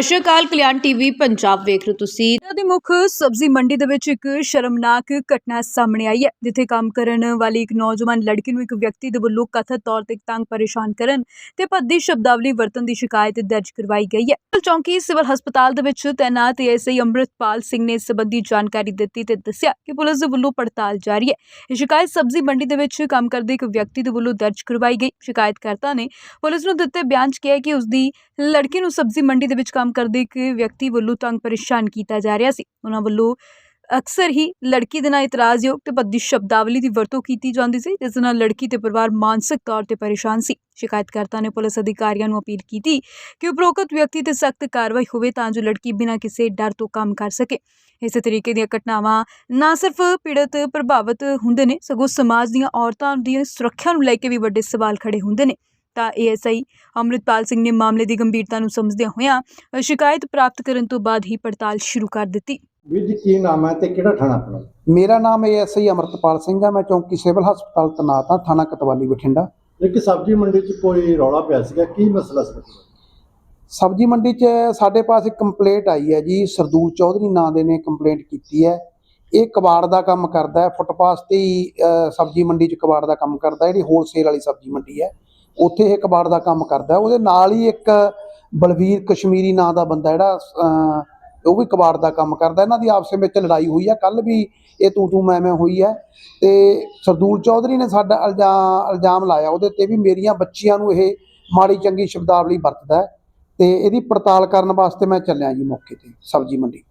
ਅਸ਼ਕਾਲ ਕਲਿਆਣ TV, Punjab ਵੇਖ ਰਹੇ ਹੋ ਤੁਸੀਂ। ਜ਼ਿਲ੍ਹਾ ਮੁੱਖ ਸਬਜ਼ੀ ਮੰਡੀ ਦੇ ਵਿੱਚ ਇੱਕ ਸ਼ਰਮਨਾਕ ਘਟਨਾ ਸਾਹਮਣੇ ਆਈ ਹੈ, ਜਿੱਥੇ ਕੰਮ ਕਰਨ ਵਾਲੀ ਇੱਕ ਨੌਜਵਾਨ ਲੜਕੀ ਨੂੰ ਇੱਕ ਵਿਅਕਤੀ ਦੇ ਵੱਲੋਂ ਕਥਿਤ ਤੌਰ ਤੇ ਤੰਗ ਪਰੇਸ਼ਾਨ ਕਰਨ ਤੇ ਭੱਦੀ ਸ਼ਬਦਾਵਲੀ ਵਰਤਨ ਦੀ ਸ਼ਿਕਾਇਤ ਦਰਜ ਕਰਵਾਈ ਗਈ ਹੈ। ਚੌਂਕੀ ਸਿਵਲ ਹਸਪਤਾਲ ਦੇ ਵਿੱਚ ਤੈਨਾਤ ਏਐਸਆਈ ਅੰਮ੍ਰਿਤਪਾਲ ਸਿੰਘ ਨੇ ਇਸ ਸੰਬੰਧੀ ਜਾਣਕਾਰੀ ਦਿੱਤੀ ਤੇ ਦੱਸਿਆ ਕਿ ਪੁਲਿਸ ਦੇ ਵੱਲੋਂ ਪੜਤਾਲ ਜਾਰੀ ਹੈ। ਇਹ ਸ਼ਿਕਾਇਤ ਸਬਜ਼ੀ ਮੰਡੀ ਦੇ ਵਿੱਚ ਕੰਮ ਕਰਦੇ ਇੱਕ ਵਿਅਕਤੀ ਦੇ ਵੱਲੋਂ ਦਰਜ ਕਰਵਾਈ ਗਈ। ਸ਼ਿਕਾਇਤਕਰਤਾ ਨੇ ਪੁਲਿਸ ਨੂੰ ਦਿੱਤੇ ਬਿਆਨ 'ਚ ਕਿਹਾ ਕਿ ਉਸ ਦੀ ਲੜਕੀ ਨੂੰ ਸਬਜ਼ੀ ਮੰਡੀ ਦੇ ਵਿੱਚ ਕੰਮ ਕਰਦੇ, ਇੱਕ ਵਿਅਕਤੀ ਵੱਲੋਂ ਤੰਗ ਪਰੇਸ਼ਾਨ ਕੀਤਾ ਜਾ ਰਿਹਾ ਸੀ। ਉਹਨਾਂ ਵੱਲੋਂ ਅਕਸਰ ਹੀ ਲੜਕੀ ਦੇ ਨਾਲ ਇਤਰਾਜ਼ਯੋਗ ਤੇ ਭੱਦੀ ਸ਼ਬਦਾਵਲੀ ਦੀ ਵਰਤੋਂ ਕੀਤੀ ਜਾਂਦੀ ਸੀ, ਜਿਸ ਨਾਲ ਲੜਕੀ ਤੇ ਪਰਿਵਾਰ ਮਾਨਸਿਕ ਤੌਰ ਤੇ ਪਰੇਸ਼ਾਨ ਸੀ। ਸ਼ਿਕਾਇਤਕਰਤਾ ਨੇ ਪੁਲਿਸ ਅਧਿਕਾਰੀਆਂ ਨੂੰ ਅਪੀਲ ਕੀਤੀ ਕਿ ਉਪਰੋਕਤ ਵਿਅਕਤੀ ਤੇ ਸਖਤ ਕਾਰਵਾਈ ਹੋਵੇ ਤਾਂ ਜੋ ਲੜਕੀ ਬਿਨਾਂ ਕਿਸੇ ਡਰ ਤੋਂ ਕੰਮ ਕਰ ਸਕੇ। ਇਸੇ ਤਰੀਕੇ ਦੀਆਂ ਘਟਨਾਵਾਂ ਨਾ ਸਿਰਫ ਪੀੜਤ, ਪ੍ਰਭਾਵਿਤ ਹੁੰਦੇ ਨੇ, ਸਗੋਂ ਸਮਾਜ ਦੀਆਂ ਔਰਤਾਂ ਦੀ ਸੁਰੱਖਿਆ ਨੂੰ ਲੈ ਕੇ ਵੀ ਵੱਡੇ ਸਵਾਲ ਖੜੇ ਹੁੰਦੇ ਨੇ। ਤਾਂ ਏਐਸਆਈ ਅੰਮ੍ਰਿਤਪਾਲ ਸਿੰਘ ਨੇ ਮਾਮਲੇ ਦੀ ਗੰਭੀਰਤਾ ਨੂੰ ਸਮਝਦਿਆਂ ਹੋਇਆਂ ਸ਼ਿਕਾਇਤ ਪ੍ਰਾਪਤ ਕਰਨ ਤੋਂ ਬਾਅਦ ਹੀ ਪੜਤਾਲ ਸ਼ੁਰੂ ਕਰ ਦਿੱਤੀ। ਵੀਰ ਜੀ ਕੀ ਨਾਮ ਹੈ ਤੇ ਕਿਹੜਾ ਥਾਣਾ ਆਪਣਾ? ਮੇਰਾ ਨਾਮ ਏਐਸਆਈ ਅਮਰਤਪਾਲ ਸਿੰਘ ਹੈ। ਮੈਂ ਚੌਂਕੀ ਸਿਵਲ ਹਸਪਤਾਲ ਤੈਨਾਤ ਹਾਂ ਥਾਣਾ ਕਤਵਾਲੀ ਬਠਿੰਡਾ। ਇੱਕ ਸਬਜ਼ੀ ਮੰਡੀ 'ਚ ਕੋਈ ਰੌਲਾ ਪਿਆ ਸੀਗਾ ਕੀ ਮਸਲਾ ਸੀ? ਸਬਜ਼ੀ ਮੰਡੀ 'ਚ ਸਾਡੇ ਪਾਸ ਇੱਕ ਕੰਪਲੇਂਟ ਆਈ ਹੈ ਜੀ ਸਰਦੂਲ ਚੌਧਰੀ ਨਾਂ ਦੇ ਨੇ ਕੰਪਲੇਂਟ ਕੀਤੀ ਹੈ। ਇਹ ਕਬਾੜ ਦਾ ਕੰਮ ਕਰਦਾ ਹੈ ਫੁੱਟਪਾਥ ਤੇ ਹੀ ਸਬਜ਼ੀ ਮੰਡੀ 'ਚ ਕਬਾੜ ਦਾ ਕੰਮ ਕਰਦਾ ਜਿਹੜੀ ਹੋਲਸੇਲ ਵਾਲੀ ਸਬਜ਼ੀ ਮੰਡੀ ਹੈ। ਉੱਥੇ ਇਹ ਕਬਾੜ ਦਾ ਕੰਮ ਕਰਦਾ ਉਹਦੇ ਨਾਲ ਹੀ ਇੱਕ ਬਲਵੀਰ ਕਸ਼ਮੀਰੀ ਨਾਂ ਦਾ ਬੰਦਾ ਜਿਹੜਾ ਉਹ ਵੀ ਕਬਾੜ ਦਾ ਕੰਮ ਕਰਦਾ। ਇਹਨਾਂ ਦੀ ਆਪਸ ਵਿੱਚ ਲੜਾਈ ਹੋਈ ਹੈ। ਕੱਲ ਵੀ ਇਹ ਤੂੰ ਤੂੰ ਮੈਂ ਮੈਂ ਹੋਈ ਹੈ। ਤੇ ਸਰਦੂਲ ਚੌਧਰੀ ਨੇ ਸਾਡਾ ਇਲਜ਼ਾਮ ਇਲਜ਼ਾਮ ਲਾਇਆ। ਉਹਦੇ ਤੇ ਵੀ ਮੇਰੀਆਂ ਬੱਚੀਆਂ ਨੂੰ ਇਹ ਮਾੜੀ ਚੰਗੀ ਸ਼ਬਦਾਵਲੀ ਵਰਤਦਾ ਹੈ। ਤੇ ਇਹਦੀ ਪੜਤਾਲ ਕਰਨ ਵਾਸਤੇ ਮੈਂ ਚੱਲਿਆ ਜੀ ਮੌਕੇ ਤੇ, ਸਬਜ਼ੀ ਮੰਡੀ।